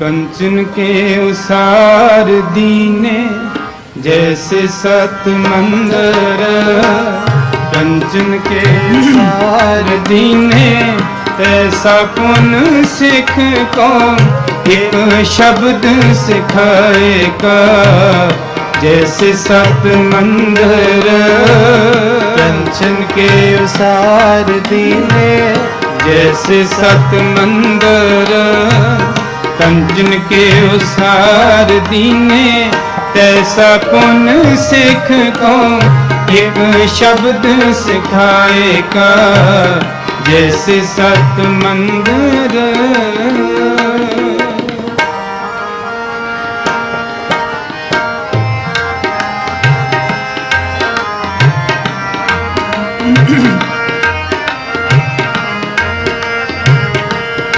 कंचन के उसार दीने जैसे सत मंदर कंचन के उसार दीने तैसा पुन सिख को एक शब्द सिखाएगा जैसे सत मंदर कंचन के उसार दीने जैसे सत मंदर ਕੰਚਨ ਕੇ ਉਸਾਰ ਦੀਨੇ? ਤੈਸਾ ਪੁਨ ਸਿੱਖ ਕੋ ਇਹ ਸ਼ਬਦ ਸਿਖਾਏ ਕਾ? ਜੈਸੇ ਸਤ ਮੰਦਰ। Mm-hmm.